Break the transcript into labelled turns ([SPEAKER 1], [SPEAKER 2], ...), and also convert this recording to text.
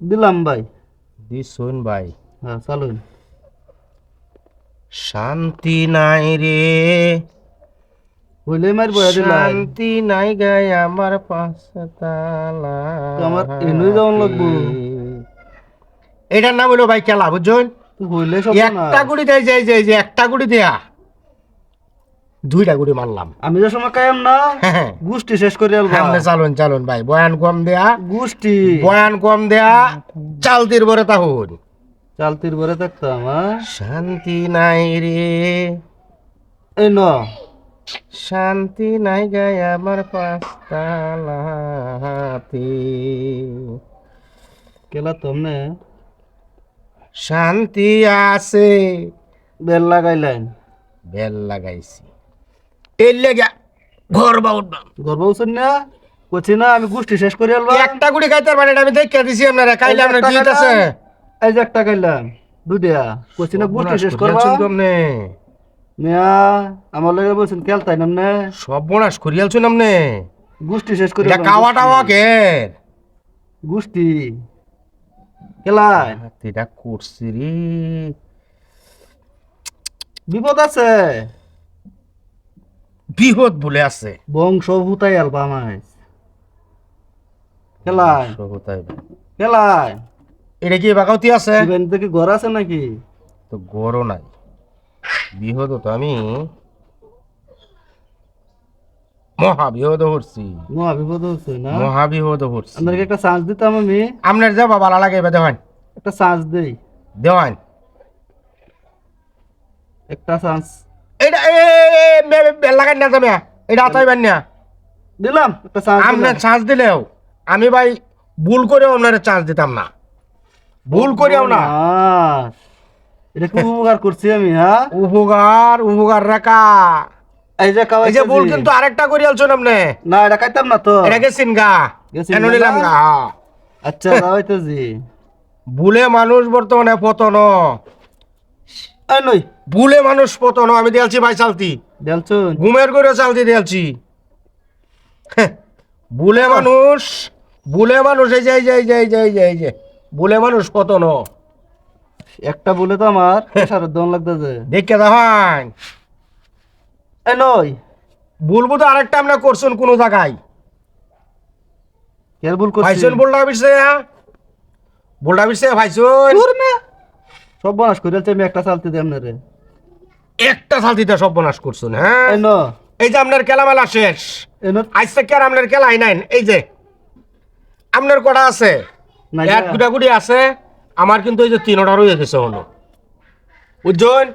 [SPEAKER 1] দিলাম ভাই।
[SPEAKER 2] দিছুন ভাই।
[SPEAKER 1] হ্যাঁ চালুন।
[SPEAKER 2] শান্তি নাই রে।
[SPEAKER 1] হইলে মার বয়া দিলাম।
[SPEAKER 2] শান্তি নাই গায় আমার পাঁচতালা
[SPEAKER 1] তো আমার এনুই যাওয়ান লাগবো।
[SPEAKER 2] এটার নাম হলো ভাই খেলা বুঝছেন?
[SPEAKER 1] হইলে সব
[SPEAKER 2] একটা গুড়ি দেয় যে যে যে একটা গুড়ি দেয়া। দুইটা গুড়ি মারলাম।
[SPEAKER 1] আমি যে সময় কায়াম না
[SPEAKER 2] হ্যাঁ
[SPEAKER 1] গুষ্টি শেষ করে
[SPEAKER 2] সামনে চালুন চালুন ভাই বয়ান কম দেয়া।
[SPEAKER 1] গুষ্টি
[SPEAKER 2] বয়ান কম দেয়া চালতির বরে তাহুন
[SPEAKER 1] চালতির ভরে থাকতাম হ্যাঁ
[SPEAKER 2] শান্তি নাই রে।
[SPEAKER 1] এই ন।
[SPEAKER 2] শান্তি নাই গায় আমার পাঁচতালাতে
[SPEAKER 1] কেলা তোমনে?
[SPEAKER 2] শান্তি আছে।
[SPEAKER 1] বেল লাগাইলেন।
[SPEAKER 2] বেল লাগাইছি। এর লেগে ঘর বা উঠবাম।
[SPEAKER 1] গর্ব উঠছেন না? কছি না আমি গুষ্টি শেষ করে আলবা।
[SPEAKER 2] একটা গুড়ি খাইতে পারে আমি দেখে দিছি আপনারা কাইলে আপনার
[SPEAKER 1] একটা
[SPEAKER 2] আছে।
[SPEAKER 1] এই যে একটা খাইলাম দুইটা। কছি না গুষ্টি শেষ করবা।
[SPEAKER 2] আপনি
[SPEAKER 1] মিয়া আমার লগে বলছেন কেলতাই নামনে
[SPEAKER 2] সব বোনাস
[SPEAKER 1] গুষ্টি শেষ করে
[SPEAKER 2] কাওয়া টাওয়া কে?
[SPEAKER 1] গুষ্টি
[SPEAKER 2] এটা করছি রে।
[SPEAKER 1] বিপদ আছে?
[SPEAKER 2] বিহত বলে আছে।
[SPEAKER 1] বংশ হুতাই আলবা আমায়। কেলাই
[SPEAKER 2] সহতাই
[SPEAKER 1] কেলাই
[SPEAKER 2] এটা কি বাকাউতি আছে?
[SPEAKER 1] ইভেন থেকে ঘর আছে নাকি?
[SPEAKER 2] তো গরও নাই। বিহত তো আমি মহাবিহত করছি
[SPEAKER 1] মহা বিপদ হচ্ছে না
[SPEAKER 2] মহাবিহত করছি
[SPEAKER 1] আপনাকে একটা চান্স দিতাম আমি?
[SPEAKER 2] আপনার যাবা ভালো লাগে এবার দেওয়ান।
[SPEAKER 1] একটা চান্স দেই।
[SPEAKER 2] দেওয়ান।
[SPEAKER 1] একটা চান্স।
[SPEAKER 2] লাগাই না যাবে এটা আতাইবেন না।
[SPEAKER 1] দিলাম
[SPEAKER 2] আপনার চান্স দিলেও আমি ভাই ভুল করেও আপনার চান্স দিতাম না। ভুল করেও না।
[SPEAKER 1] এটা খুব উপকার করছি আমি হ্যাঁ?
[SPEAKER 2] উপকার উপকার রাখা
[SPEAKER 1] এই যে
[SPEAKER 2] এই যে ভুল কিন্তু আরেকটা করে আলছেন আপনি।
[SPEAKER 1] না এটা খাইতাম না তো।
[SPEAKER 2] এটা গেছেন গা। কেন নিলাম
[SPEAKER 1] না?
[SPEAKER 2] গা? হ্যাঁ।
[SPEAKER 1] আচ্ছা খাওয়াইতেছি।
[SPEAKER 2] ভুলে মানুষ বর্তমানে পতন।
[SPEAKER 1] নই।
[SPEAKER 2] ভুলে মানুষ পতন আমি দিয়ালছি ভাই চালতি। ঘুমের করে চালতি দিয়ালছি হ্যাঁ, ভুলে মানুষ ভুলে মানুষ এই যে এই যে এই যে এই যে এই যে এই যে ভুলে মানুষ পতন
[SPEAKER 1] একটা বলে তো আমার প্রেশারের দম লাগতেছে।
[SPEAKER 2] দেখে দেখান
[SPEAKER 1] এই নই।
[SPEAKER 2] ভুলবো তো আরেকটা আমরা করছেন কোনো জায়গায়।
[SPEAKER 1] কের ভুল করছি?
[SPEAKER 2] ভাইসন বোল্ডা বিরছে বোল্ডা বিরছে ভাইসন।
[SPEAKER 1] না। সব বনাস করে আমি একটা চালতে দিই আপনারে।
[SPEAKER 2] একটা চালতিতে সব বনাস করছেন হ্যাঁ?
[SPEAKER 1] এই
[SPEAKER 2] এই যে আপনার খেলা মেলা শেষ
[SPEAKER 1] আইসে
[SPEAKER 2] আজ থেকে আর আপনার খেলা আই নাই? এই যে আপনার কটা আছে? এক গুটা গুটি আছে আমার কিন্তু এই যে তিনটা রয়ে গেছে হলো বুঝছেন?